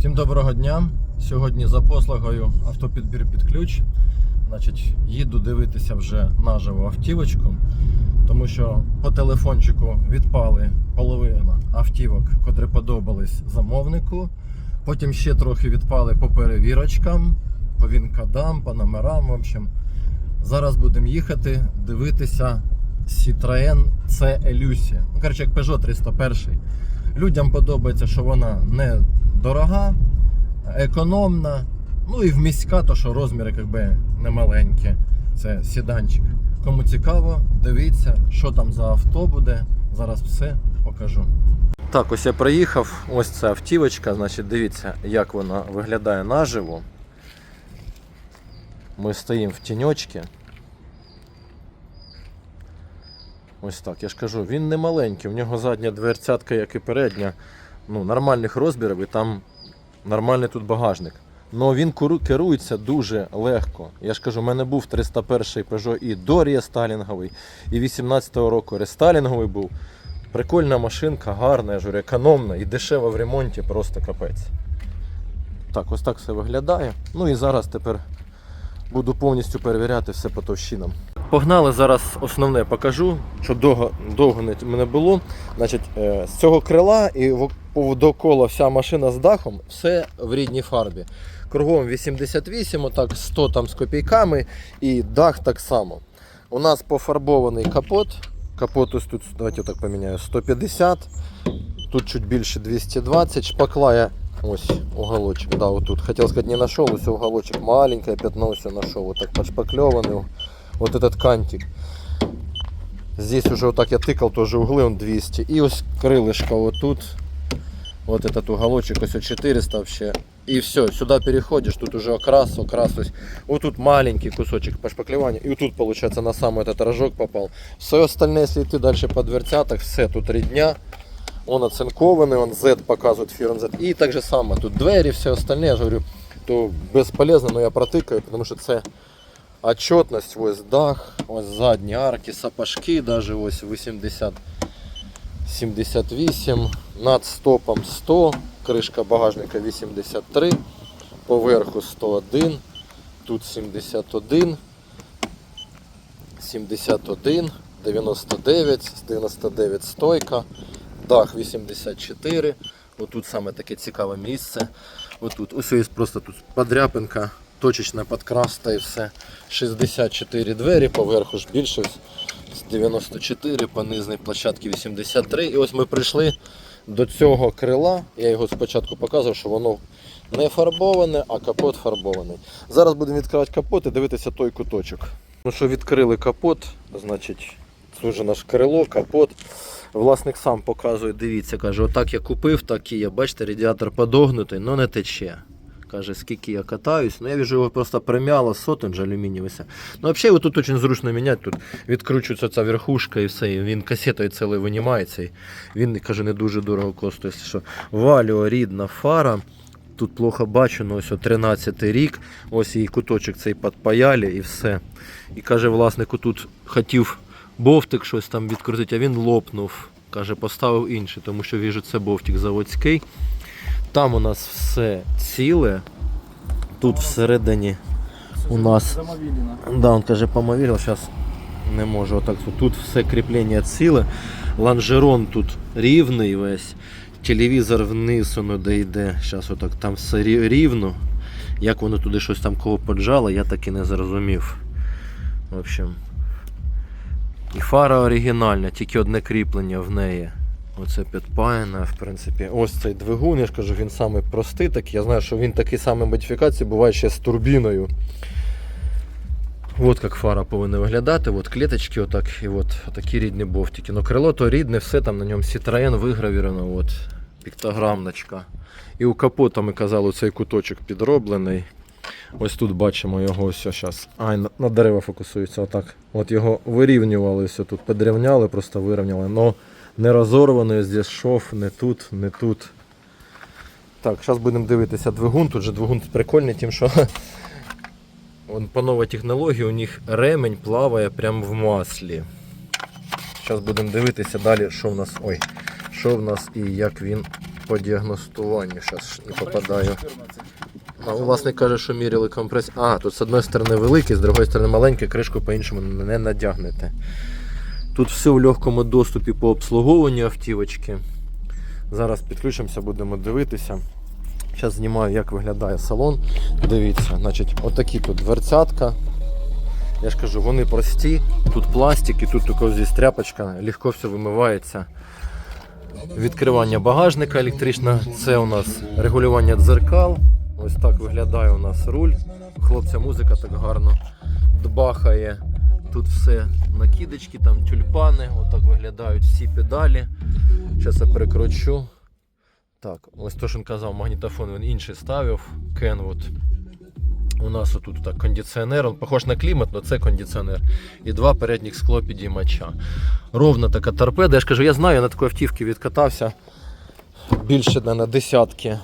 Всім доброго дня. Сьогодні за послугою автопідбір під ключ. Значить, їду дивитися вже наживо автівочку, тому що по телефончику відпали половина автівок, котрі подобались замовнику. Потім ще трохи відпали по перевірочкам, по вінкодам, по номерам. В общем, зараз будемо їхати дивитися Citroën C Elusia. Ну, коротше, як Peugeot 301. Людям подобається, що вона не дорога, економна, ну і вміська, то що розміри якби не маленькі. Це сіданчик. Кому цікаво, дивіться, що там за авто буде. Зараз все покажу. Так, ось я приїхав. Ось ця автівочка. Значить, дивіться, як вона виглядає наживо. Ми стоїмо в тіньочці. Ось так, я ж кажу, він не маленький, в нього задня дверцятка, як і передня, ну, нормальних розмірів, і там нормальний тут багажник. Но він керується дуже легко. Я ж кажу, у мене був 301 Peugeot і до рестайлінговий, і 18-го року рестайлінговий був. Прикольна машинка, гарна, я ж говорю, економна і дешева в ремонті, просто капець. Так, ось так все виглядає. Ну і зараз тепер буду повністю перевіряти все по товщинам. Погнали зараз основне покажу, щоб довго, довго не, було. Значить, е, з цього крила і довкола вся машина з дахом, все в рідній фарбі. Кругом 88, отак 100 там з копійками, і дах так само. У нас пофарбований капот. Капот ось тут, давайте так поміняю, 150, тут чуть більше 220, шпакла я ось уголочек, да, вот тут. Хотел сказать, не нашел, ось уголочек маленькое пятно все нашел, вот так подшпаклеванный вот этот кантик. Здесь уже вот так я тыкал, тоже углы он 200. И ось крылышко вот тут. Вот этот уголочек, ось 400 вообще. И все, сюда переходишь, тут уже окрас, окрас. То есть вот тут маленький кусочек по шпаклеванию. И вот тут, получается, на самый этот рожок попал. Все остальное, если ты дальше по дверцятах, все тут рідня. Он оцинкований, он Z показывает фирм Z. И так же само, тут двері, все остальне, я ж говорю, то безполезно, но я протикаю, потому що це отчетность, ось дах, ось задні арки, сапожки, даже ось 80 78, над стопом 100, кришка багажника 83, поверху 101, тут 71, 71, 99, 99 стойка, дах 84. Отут саме таке цікаве місце. Отут. Ось є просто тут подряпинка, точечна подкраста і все. 64 двері, поверху ж більше. 94, по нижній площадці 83. І ось ми прийшли до цього крила. Я його спочатку показував, що воно не фарбоване, а капот фарбований. Зараз будемо відкривати капот і дивитися той куточок. Ну що, відкрили капот, значить, це вже наш крило, капот. Власник сам показує, дивіться, каже, отак я купив, так і є. Бачите, радіатор подогнутий, але не тече. Каже, скільки я катаюсь. Ну я вижу, його просто примяло, сотен же алюмінієвий. Ну, взагалі, тут дуже зручно міняти. Тут відкручується ця верхушка і все. І він касетою цілий винімається. І він, каже, не дуже дорого коштує. Що Валіо рідна фара. Тут плохо бачу, ну ось о 13 рік. Ось її куточок цей підпаяли і все. І каже, власнику тут хотів бовтик щось там відкрутити, а він лопнув. Каже, поставив інший, тому що віжу, це бовтик заводський. Там у нас все ціле. Тут всередині у нас. Да, он каже, помовірив, зараз не можу отак. Тут все кріплення ціле. Лонжерон тут рівний весь. Телевізор вниз воно де йде. Зараз отак там все рівно. Як воно туди щось там кого поджало, я так і не зрозумів. В общем. І фара оригінальна, тільки одне кріплення в неї. Оце підпаяне, в принципі. Ось цей двигун, я ж кажу, він самий простий такий. Я знаю, що він такий самий модифікації буває ще з турбіною. От як фара повинна виглядати, от клеточки, отак, і от такі рідні бовтики. Ну крило то рідне, все там на ньому Citroen вигравіровано, от, піктограмночка. І у капота ми казали, цей куточок підроблений. Ось тут бачимо його ось зараз. Ай, на, дерева фокусується отак. От його вирівнювали, все тут підрівняли, просто вирівняли. Но не розорваний, здесь шов, не тут, не тут. Так, зараз будемо дивитися двигун. Тут же двигун прикольний, тим, що Он по новій технології у них ремень плаває прямо в маслі. Зараз будемо дивитися далі, що в нас. Ой, що в нас і як він по діагностуванню. Зараз не попадаю. А власник каже, що міряли компрес. А, тут з одної сторони великий, з другої сторони маленький, кришку по-іншому не надягнете. Тут все в легкому доступі по обслуговуванню автівочки. Зараз підключимося, будемо дивитися. Зараз знімаю, як виглядає салон. Дивіться, значить, отакі тут дверцятка. Я ж кажу, вони прості, тут пластик і тут тільки здесь тряпочка, легко все вимивається. Відкривання багажника електричне, це у нас регулювання дзеркал. Ось так виглядає у нас руль. Хлопця музика так гарно дбахає. Тут все накидочки, там тюльпани, отак виглядають всі педалі. Зараз я перекручу. Так, ось то, що він казав, магнітофон він інший ставив. Kenwood. У нас отут так кондиціонер, він похож на клімат, але це кондиціонер. І два передніх склопідіймача. Ровна така торпеда. Я ж кажу, я знаю, я на такій автівці відкатався більше на десятки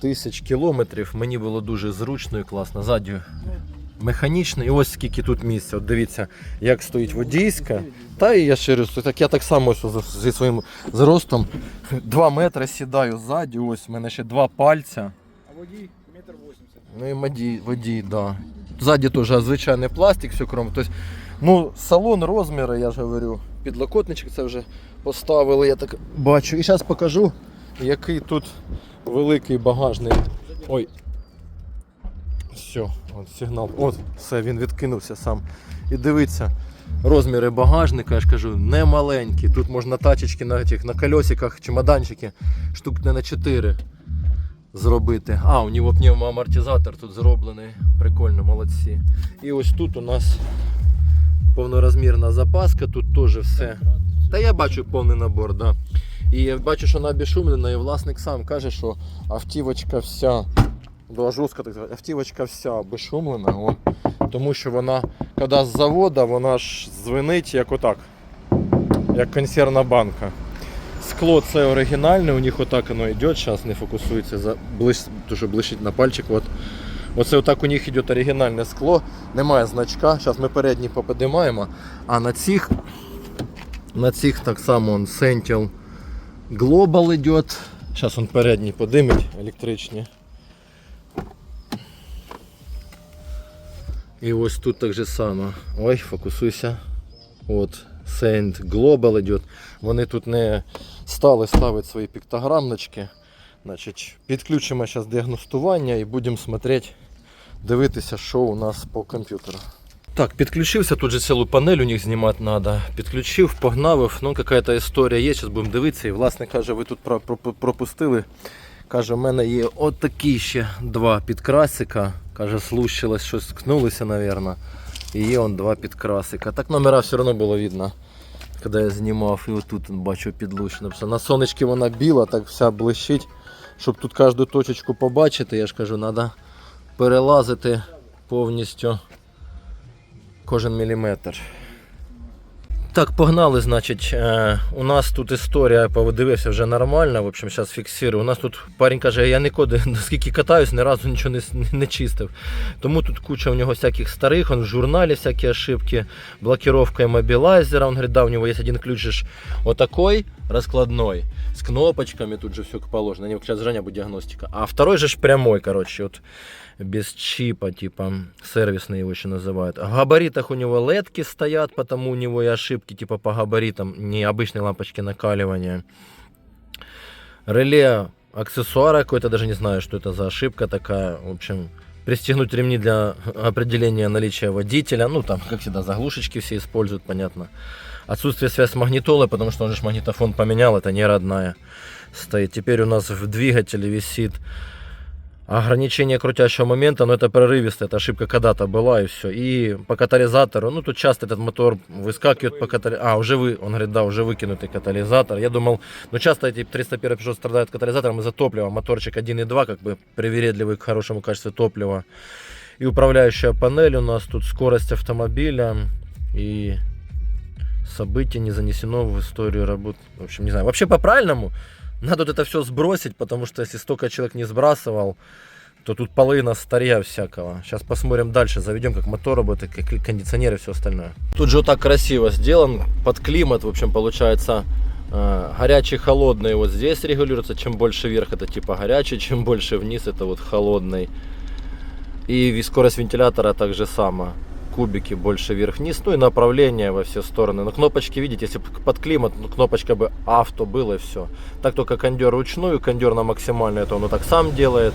тисяч кілометрів. Мені було дуже зручно і класно. Ззаді механічно. І ось скільки тут місця. От дивіться, як стоїть водійська. Та і я раз, так я так само ось зі своїм зростом 2 метри сідаю ззаді. Ось в мене ще два пальця. А водій метр вісімдесят. Ну і водій, водій, да. Ззаді теж звичайний пластик, все кром. Тобто, ну, салон розміри, я ж говорю. Підлокотничок це вже поставили, я так бачу. І зараз покажу, який тут великий багажний. Ой. Все, от сигнал. От, все, він відкинувся сам. І дивіться, розміри багажника, я ж кажу, не маленькі. Тут можна тачечки на, цих, на колесиках, чемоданчики, штук не на 4 зробити. А, у нього пневмоамортизатор тут зроблений. Прикольно, молодці. І ось тут у нас повнорозмірна запаска, тут теж все. Та я бачу повний набор, да. І я бачу, що вона обішумлена, і власник сам каже, що автівочка вся, була жорстко так сказати, автівочка вся обішумлена, о, тому що вона, коли з завода, вона ж звенить як отак, як консервна банка. Скло це оригінальне, у них отак воно йде, зараз не фокусується, дуже блищить на пальчик. От. Оце отак у них йде оригінальне скло, немає значка. Зараз ми передній поподимаємо, а на цих, на цих так само он Sentinel Global йде. Зараз он передній подимить електричні. І ось тут так же само. Ой, фокусуйся. От, Saint Global йде. Вони тут не стали ставити свої піктограмнички. Значить, підключимо зараз діагностування і будемо смотрети, дивитися, що у нас по комп'ютеру. Так, підключився, тут же цілу панель у них знімати треба. Підключив, погнавив, ну якась історія є, зараз будемо дивитися. І власне каже, ви тут про- про- пропустили. Каже, в мене є отакі ще два підкрасика. Каже, слущилось, щось ткнулося, мабуть. І є он два підкрасика. Так номера все одно було видно, коли я знімав. І отут бачу підлущено. На сонечки вона біла, так вся блищить. Щоб тут кожну точечку побачити, я ж кажу, треба перелазити повністю кожен міліметр. Так, погнали, значить, е, у нас тут історія, подивився вже нормально, в общем, зараз фіксую. У нас тут парень каже, я ніколи, наскільки катаюсь, ні разу нічого не, не чистив. Тому тут куча у нього всяких старих, он в журналі всякі ошибки, блокировка мобілайзера. Он говорить, да, у нього є один ключ же ж вот такой раскладной, с кнопочками, тут же все как положено, не сейчас Женя будет диагностика. А второй же ж прямой, короче, вот без чипа, типа сервисный его еще называют. В габаритах у него ледки стоят, потому у него и ошибки типа по габаритам, не обычные лампочки накаливания. Реле аксессуара какой-то, даже не знаю, что это за ошибка такая. В общем, пристегнуть ремни для определения наличия водителя. Ну, там, как всегда, заглушечки все используют, понятно. Отсутствие связи с магнитолой, потому что он же магнитофон поменял, это не родная стоит. Теперь у нас в двигателе висит ограничение крутящего момента, но это прерывисто, это ошибка когда-то была и все. И по катализатору, ну тут часто этот мотор выскакивает по катализатору. А, уже вы, он говорит, да, уже выкинутый катализатор. Я думал, ну часто эти 301 Peugeot страдают катализатором из-за топлива. Моторчик 1.2, как бы привередливый к хорошему качеству топлива. И управляющая панель у нас тут скорость автомобиля и событие не занесено в историю работы. В общем, не знаю. Вообще по-правильному надо вот это все сбросить, потому что если столько человек не сбрасывал, то тут половина старья всякого. Сейчас посмотрим дальше, заведем, как мотор работает, как кондиционер и все остальное. Тут же вот так красиво сделан, под климат, в общем, получается Э, Горячий, холодный вот здесь регулируется. Чем больше вверх, это типа горячий, чем больше вниз, это вот холодный. И скорость вентилятора так же само. Кубики больше вверх-вниз, ну и направление во все стороны. Но кнопочки, видите, если под климат, ну, кнопочка бы авто было и все. Так только кондер ручную, кондер на максимально это он вот так сам делает.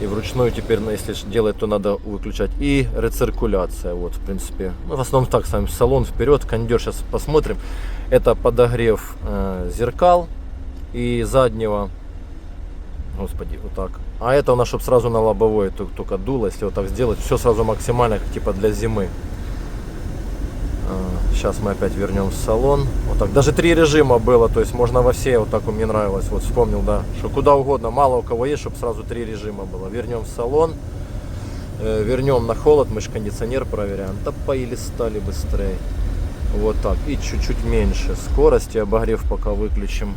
И вручную теперь, если делать, то надо выключать. И рециркуляция, вот, в принципе. Ну, в основном так, сам салон вперед, кондер сейчас посмотрим. Это подогрев э, зеркал и заднего Господи, вот так. А это у нас, чтобы сразу на лобовой ту- только дуло, если вот так сделать, все сразу максимально, как типа для зимы. Сейчас мы опять вернем в салон. Вот так. Даже три режима было, то есть можно во все, вот так вот мне нравилось. Вот вспомнил, да, что куда угодно, мало у кого есть, чтобы сразу три режима было. Вернем в салон, э, вернем на холод, мы же кондиционер проверяем. Да поили стали быстрее. Вот так. І чуть-чуть менше скорості, обогрів поки виключимо.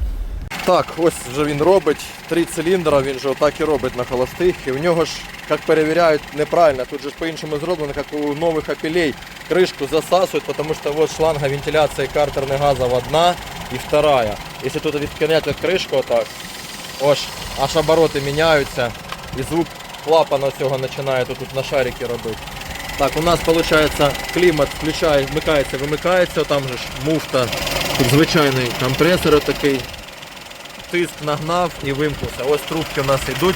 Так, ось вже він робить. Три циліндра, він же отак і робить на холостих. І в нього ж, як перевіряють, неправильно. Тут же ж по-іншому зроблено, як у нових апелей. Крышку засасывают, потому что вот шланга вентиляции картерных газов одна и вторая. Если тут відкинути кришку отак, ось, аж обороти міняються. І звук клапана цього починає тут на шарики робити. Так, у нас виходить клімат включає, вмикається, вимикається, там же ж муфта, тут звичайний компресор такий. Тиск нагнав і вимкнувся. Ось трубки у нас йдуть.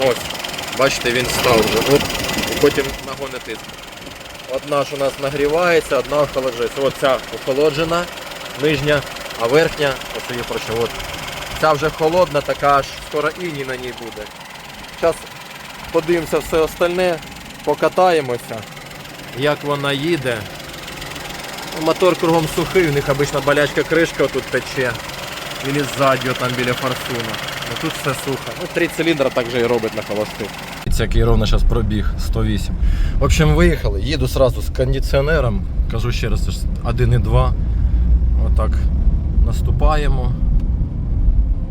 Ось. Бачите, він став вже. Оп. Потім нагони тиск. Одна ж у нас нагрівається, одна охолоджується. Ось ця охолоджена, нижня, а верхня, ось її проще, от. Ця вже холодна, така аж скоро іні на ній буде. Зараз подивимося все остальне, покатаємося, як вона їде. Мотор кругом сухий, у них обично болячка кришка тут тече. Или ззаді, там біля форсуна. Ну тут все сухо. Ну, три циліндра так же і робить на холостих. Який ровно зараз пробіг 108. В общем, виїхали. Їду сразу з кондиціонером. Кажу ще раз, це ж 1,2. Отак наступаємо.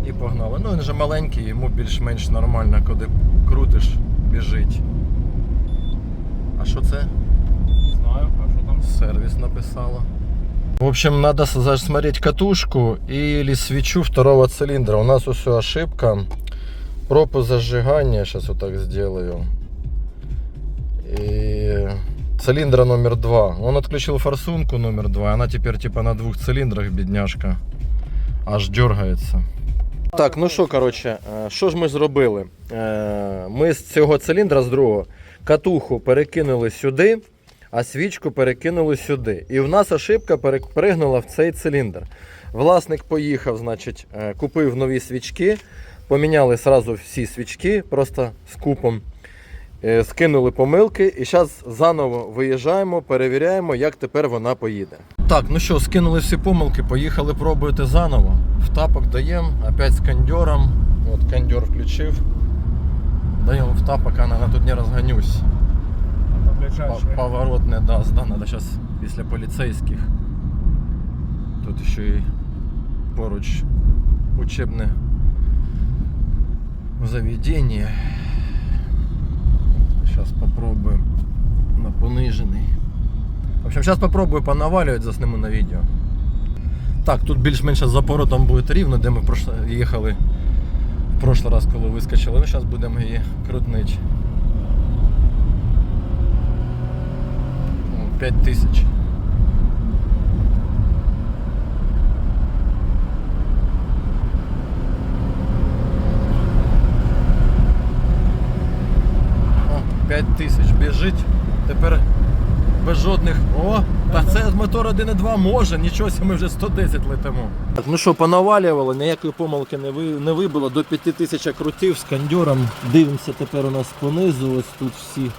І погнали. Ну він вже маленький, йому більш-менш нормально, коли крутиш, біжить. А що це? Не знаю, а что там? Сервис написала. В общем, надо засмотреть катушку или свечу второго цилиндра. У нас все ошибка. Пропуск зажигания. Сейчас вот так сделаю. И цилиндра номер два. Он отключил форсунку номер два. Она теперь типа на двух цилиндрах, бедняжка. Аж дергається. Так, ну що, коротше, що ж ми зробили? Е, Ми з цього циліндра, з другого, катуху перекинули сюди, а свічку перекинули сюди. І в нас ошибка перепригнула в цей циліндр. Власник поїхав, значить, е, купив нові свічки, поміняли сразу всі свічки, просто з купом. Е, Скинули помилки і зараз заново виїжджаємо, перевіряємо, як тепер вона поїде. Так, ну що, скинули всі помилки, поїхали пробувати заново. В тапок даємо, опять з кондьором. От кондьор включив. Даємо в тапок, а тут не розганюсь. Ближайшее. По- Поворот не дасть, да, надо зараз після поліцейських. Тут ще й поруч учебне заведення. Сейчас попробую на понижений. В общем, сейчас попробую понавалювати, засниму на відео. Так, тут більш-менш за поворотом буде рівно, де ми їхали в прошлый раз, коли вискочили. Ну, зараз будемо її крутнути. 5 тисяч. О, 5 тисяч біжить. Тепер без жодних. О, та це мотор 1.2 може, нічого ми вже 110 летимо. Так, ну що, понавалювали, ніякої помилки не, ви, не вибило. До 5 тисяч крутив з кондьором. Дивимося тепер у нас понизу, ось тут всі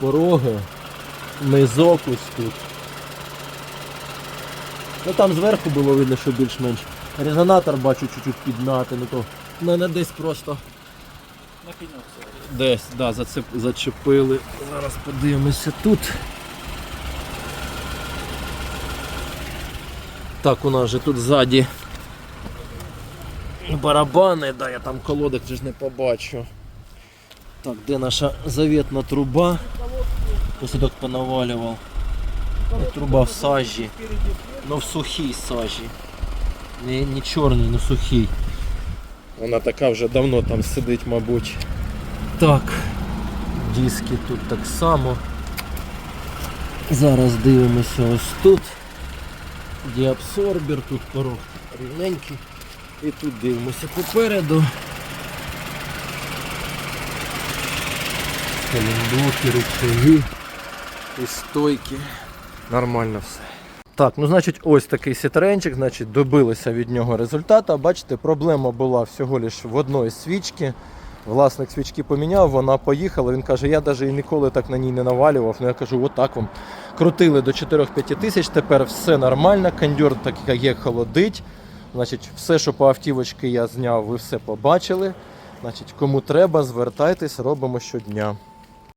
пороги. Низок ось тут. Ну там зверху було видно, що більш-менш. Резонатор бачу чуть-чуть піднати, ну то в мене десь просто Накинется. десь да, зацеп... зачепили. Зараз подивимося тут. Так, у нас же тут ззаді барабани, да, я там колодок вже ж не побачу. Так, де наша заветна труба? Посадок понавалював. Ну, Труба в сажі. Ну в сухій сажі. Не, не чорний, не сухий. Вона така вже давно там сидить, мабуть. Так. Диски тут так само. Зараз дивимося ось тут. Діабсорбер, тут порог рівненький. І тут дивимося попереду. Колінблоки, рычаги і стойки. Нормально все. Так, ну значить, ось такий сітренчик, значить, добилися від нього результату. Бачите, проблема була всього лиш в одної свічки. Власник свічки поміняв, вона поїхала. Він каже, я навіть і ніколи так на ній не навалював. Ну я кажу, отак вам. Крутили до 4-5 тисяч, тепер все нормально, кондьор так як є холодить. Значить, все, що по автівочці я зняв, ви все побачили. Значить, кому треба, звертайтесь, робимо щодня.